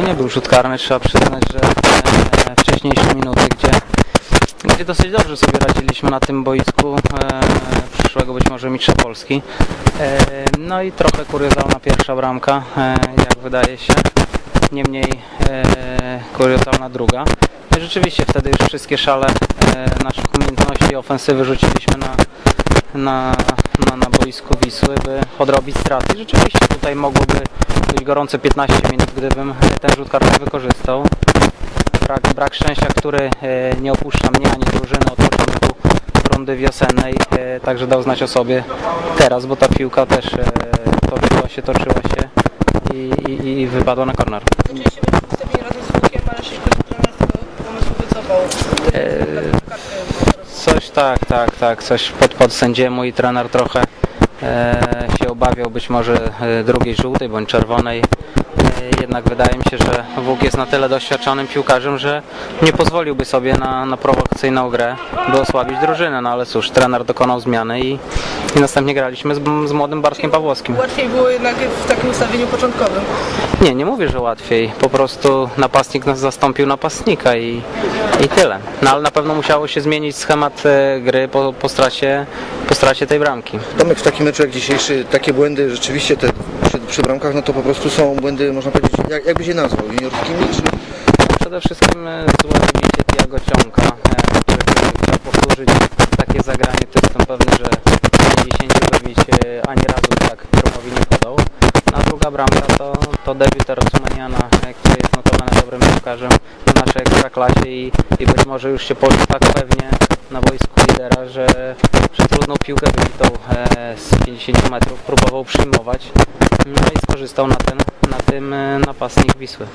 był rzut karny. Trzeba przyznać, że e, wcześniejsze minuty, gdzie, gdzie dosyć dobrze sobie radziliśmy na tym boisku e, przyszłego być może mistrza Polski. E, no i trochę kuriozalna pierwsza bramka, jak wydaje się. Niemniej kuriozalna druga. No i rzeczywiście wtedy już wszystkie szale naszych umiejętności ofensywy rzuciliśmy na, na, na, na boisku Wisły, by odrobić straty. Rzeczywiście tutaj mogłoby być gorące 15 minut, gdybym ten rzut karny wykorzystał. Brak, brak szczęścia, który e, nie opuszcza mnie ani drużyny od początku rundy wiosennej, e, także dał znać o sobie teraz, bo ta piłka też e, toczyła się, toczyła się i, i, i wypadła na korner. Razem z Łukiem, ale wycofał. Coś tak, tak, tak, coś pod, pod sędziemu i trener trochę się obawiał być może e, drugiej żółtej bądź czerwonej. E, jednak wydaje mi się, że Włók jest na tyle doświadczonym piłkarzem, że nie pozwoliłby sobie na, na prowokacyjną grę, by osłabić drużynę. No ale cóż, trener dokonał zmiany i, i następnie graliśmy z, z młodym Bartkiem Pawłowskim. Łatwiej było jednak w takim ustawieniu początkowym. Nie, nie mówię, że łatwiej. Po prostu napastnik nas zastąpił napastnika i, i tyle. No ale na pewno musiało się zmienić schemat e, gry po, po, stracie, po stracie tej bramki. Tomek, w takim meczu jak dzisiejszy, takie błędy rzeczywiście te przy, przy bramkach, no to po prostu są błędy, można powiedzieć, jak, jakby się nazwał, juniorskimi, czy Przede wszystkim e, złe wybicie Tiago Ciąka, e, który chciał powtórzyć takie zagranie, to jestem pewny, że z 50 wybić e, ani razu tak Krumowi nie podał. No, A druga bramka to, to debiut Rosmaniana, e, który jest notowany dobrym piłkarzem naszej ekstraklasie i, i być może już się poczuł tak pewnie na boisku lidera, że, że trudną piłkę wybitą e, z 50 metrów próbował przyjmować no i skorzystał na, ten, na tym e, napastnik Wisły.